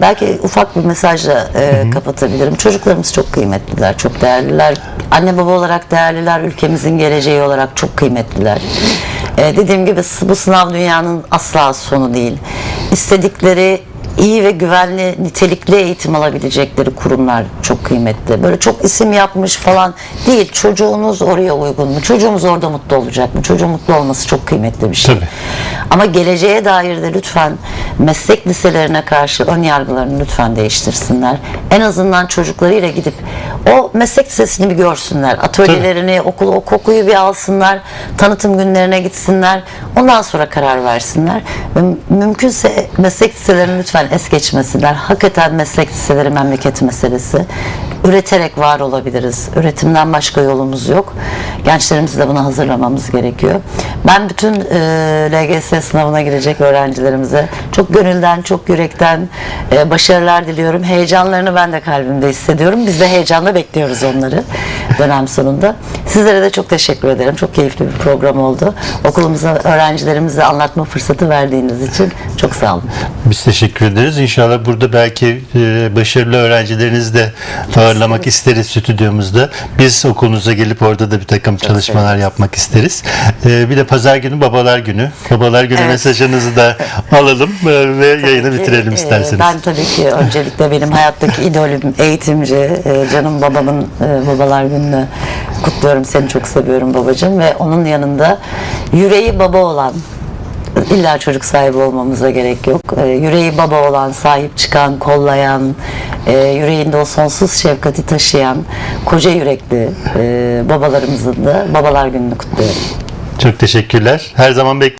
Belki ufak bir mesajla e, kapatabilirim. Çocuklarımız çok kıymetliler, çok değerliler. Anne baba olarak değerliler, ülkemizin geleceği olarak çok kıymetliler. E, dediğim gibi bu sınav dünyanın asla sonu değil. İstedikleri iyi ve güvenli, nitelikli eğitim alabilecekleri kurumlar çok kıymetli. Böyle çok isim yapmış falan değil. Çocuğunuz oraya uygun mu? Çocuğumuz orada mutlu olacak mı? Çocuğun mutlu olması çok kıymetli bir şey. Tabii. Ama geleceğe dair de lütfen meslek liselerine karşı ön yargılarını lütfen değiştirsinler. En azından çocuklarıyla gidip o meslek lisesini bir görsünler. Atölyelerini, okulu, o kokuyu bir alsınlar. Tanıtım günlerine gitsinler. Ondan sonra karar versinler. Ve mümkünse meslek liselerini lütfen es geçmesinler. Hakikaten meslek liseleri memleket meselesi. Üreterek var olabiliriz. Üretimden başka yolumuz yok. Gençlerimizi de buna hazırlamamız gerekiyor. Ben bütün e, LGS sınavına girecek öğrencilerimize çok gönülden, çok yürekten e, başarılar diliyorum. Heyecanlarını ben de kalbimde hissediyorum. Biz de heyecanla bekliyoruz onları dönem sonunda. Sizlere de çok teşekkür ederim. Çok keyifli bir program oldu. Okulumuza, öğrencilerimize anlatma fırsatı verdiğiniz için çok sağ olun. Biz teşekkür ederiz. İnşallah burada belki e, başarılı öğrencilerinizi de ağırlamak isteriz stüdyomuzda. Biz okulunuza gelip orada da bir takım çalışmalar severiz. yapmak isteriz. E, bir de pazar günü babalar günü. Babalar günü Evet. mesajınızı da alalım e, ve yayını Tabii bitirelim e, isterseniz. Ben tabii ki öncelikle benim hayattaki idolüm, eğitimci, e, canım babamın babalar gününü kutluyorum. Seni çok seviyorum babacığım ve onun yanında yüreği baba olan İlla çocuk sahibi olmamıza gerek yok. Yüreği baba olan, sahip çıkan, kollayan, e, yüreğinde o sonsuz şefkati taşıyan, koca yürekli e, babalarımızın da babalar gününü kutluyorum. Çok teşekkürler. Her zaman bekliyoruz.